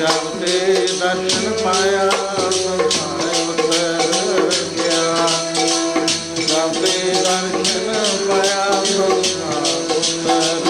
ਸ਼ਬਦ ਤੇ ਦਰਸ਼ਨ ਪਾਇਆ ਸੰਸਾਰ ਉਤਰ ਗਿਆ। ਸ਼ਬਦ ਤੇ ਦਰਸ਼ਨ ਪਾਇਆ ਸੰਸਾਰ ਉਤਰ